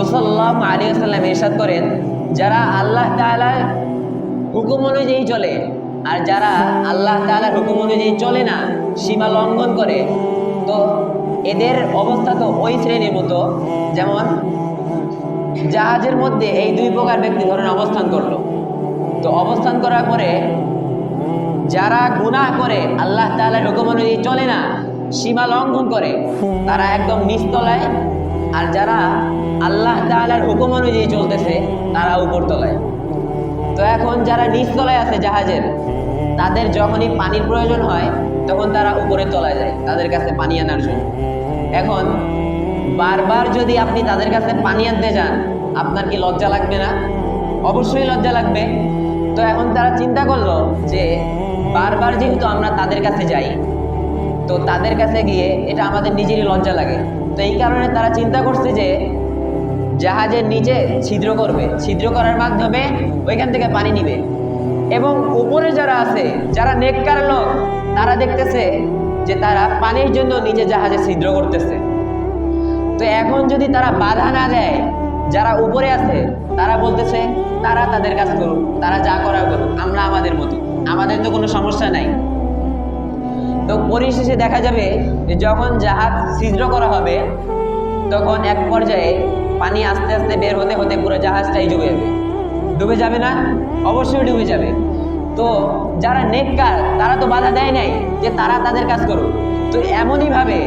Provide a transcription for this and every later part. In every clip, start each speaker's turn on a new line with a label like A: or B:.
A: রসল্লাহ আলী আসাল্লাম ইরশাদ করেন, যারা আল্লাহ তাআলার হুকুম অনুযায়ী চলে আর যারা আল্লাহ তাআলার হুকুম অনুযায়ী চলে না, সীমা লঙ্ঘন করে, তো এদের অবস্থা তো ওই শ্রেণির মতো। যেমন, জাহাজের মধ্যে এই দুই প্রকার ব্যক্তি ধরেন অবস্থান করল। তো অবস্থান করার পরে যারা গুনাহ করে, আল্লাহ তাআলার হুকুম অনুযায়ী চলে না, সীমা লঙ্ঘন করে, তারা একদম নিচতলায় আর যারা আল্লাহ তাআলার হুকুম অনুযায়ী চলতেছে, তারা উপরতলায় তো এখন যারা নিচতলায় আছে জাহাজের, তাদের যখনই পানির প্রয়োজন হয়, তখন তারা উপরে তলায় যায়, তাদের কাছে পানি আনার জন্য। এখন বারবার যদি আপনি তাদের কাছে পানি আনতে যান, আপনার কি লজ্জা লাগবে না? অবশ্যই লজ্জা লাগবে। তো এখন তারা চিন্তা করল যে, বারবার যেহেতু আমরা তাদের কাছে যাই তো তাদের কাছে গিয়ে এটা আমাদের নিজেরই লজ্জা লাগে। তো এই কারণে তারা চিন্তা করছে যে জাহাজের নিচে ছিদ্র করবে। ছিদ্র করার মাধ্যমে ওইখান থেকে পানি নিবে। এবং উপরে যারা আছে, যারা নেককার লোক, তারা দেখতেছে যে তারা পানির জন্য নিজে জাহাজে ছিদ্র করতেছে। তো এখন যদি তারা বাধা না দেয়, যারা উপরে আছে, তারা বলতেছে, তারা তাদের কাজ করুক, তারা যা করার করুক, আমরা আমাদের মতো। আমাদের তো কোনো সমস্যা নাই। তো পরিশেষে দেখা যাবে যে যখন জাহাজ ছিদ্র করা হবে, তখন এক পর্যায়ে পানি আস্তে আস্তে বের হতে হতে পুরো জাহাজটাই ডুবে যাবে। ডুবে যাবে না? অবশ্যই ডুবে যাবে। তো যারা নেককার, তারা তো বাধা দেয় নাই যে তারা তাদের কাজ করুক। তো এমনইভাবে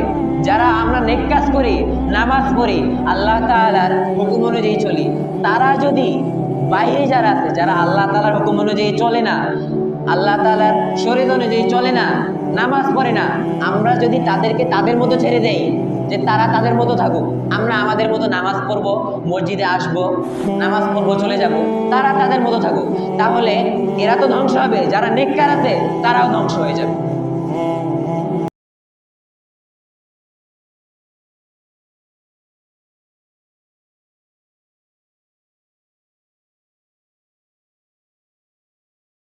A: যারা আমরা নেক কাজ করি, নামাজ পড়ি, আল্লাহ তাআলার হুকুম অনুযায়ী চলি, তারা যদি বাইরে যারা আছে, যারা আল্লাহ তাআলার হুকুম অনুযায়ী চলে না, আল্লাহ তাআলার শরীর অনুযায়ী চলে না নামাজ পড়ে না। আমরা যদি তাদেরকে তাদের মতো ছেড়ে দেই, যে তারা তাদের মতো থাকুক, আমরা আমাদের মতো নামাজ পড়ব, মসজিদে আসব, নামাজ পড়ব, চলে যাব, তারা তাদের মতো থাকুক। তাহলে এরা তো ধ্বংস হবে, যারা নেককার আছে, তারাও ধ্বংস হয়ে যাবে।